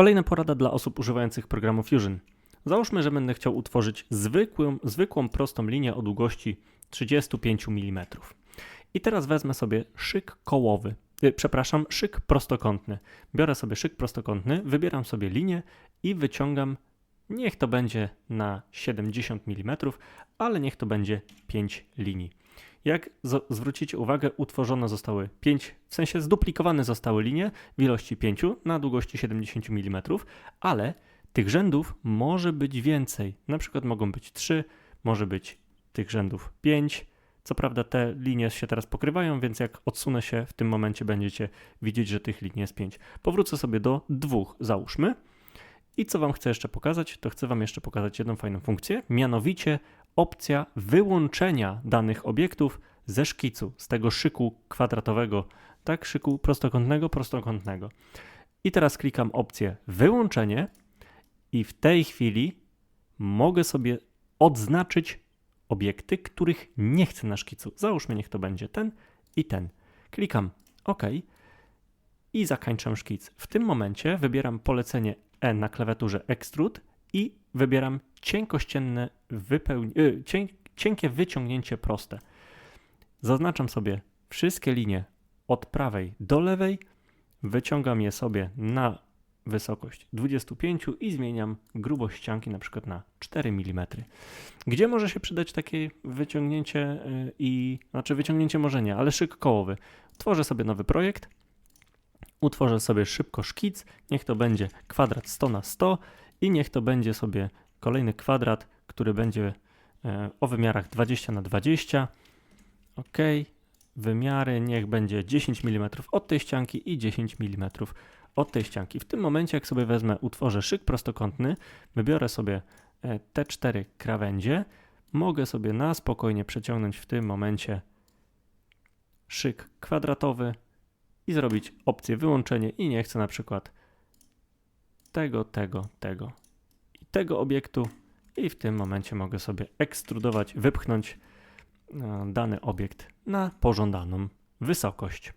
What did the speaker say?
Kolejna porada dla osób używających programu Fusion. Załóżmy, że będę chciał utworzyć zwykłą, zwykłą prostą linię o długości 35 mm. I teraz wezmę sobie szyk kołowy, y, przepraszam, szyk prostokątny. Biorę sobie szyk prostokątny, wybieram sobie linię i wyciągam, niech to będzie na 70 mm, ale niech to będzie 5 linii. Jak z- zwrócicie uwagę, utworzone zostały 5, w sensie zduplikowane zostały linie w ilości 5 na długości 70 mm, ale tych rzędów może być więcej. Na przykład mogą być 3, może być tych rzędów 5. Co prawda te linie się teraz pokrywają, więc jak odsunę się w tym momencie będziecie widzieć, że tych linii jest 5. Powrócę sobie do dwóch, załóżmy. I co Wam chcę jeszcze pokazać? To chcę Wam jeszcze pokazać jedną fajną funkcję, mianowicie opcja wyłączenia danych obiektów ze szkicu, z tego szyku kwadratowego, tak, szyku prostokątnego, prostokątnego. I teraz klikam opcję wyłączenie i w tej chwili mogę sobie odznaczyć obiekty, których nie chcę na szkicu. Załóżmy, niech to będzie ten i ten. Klikam OK i zakończam szkic. W tym momencie wybieram polecenie E na klawiaturze Extrude i wybieram cienkościenne wypełni- y, cień- cienkie wyciągnięcie proste. Zaznaczam sobie wszystkie linie od prawej do lewej, wyciągam je sobie na wysokość 25 i zmieniam grubość ścianki na przykład na 4 mm. Gdzie może się przydać takie wyciągnięcie y, i, znaczy wyciągnięcie może nie, ale szyk kołowy. Tworzę sobie nowy projekt, utworzę sobie szybko szkic, niech to będzie kwadrat 100 na 100 i niech to będzie sobie kolejny kwadrat, który będzie e, o wymiarach 20 na 20. OK. Wymiary niech będzie 10 mm od tej ścianki i 10 mm od tej ścianki. W tym momencie, jak sobie wezmę, utworzę szyk prostokątny, wybiorę sobie e, te cztery krawędzie, mogę sobie na spokojnie przeciągnąć w tym momencie szyk kwadratowy i zrobić opcję wyłączenie i nie chcę na przykład tego, tego, tego i tego obiektu i w tym momencie mogę sobie ekstrudować, wypchnąć e, dany obiekt na pożądaną wysokość.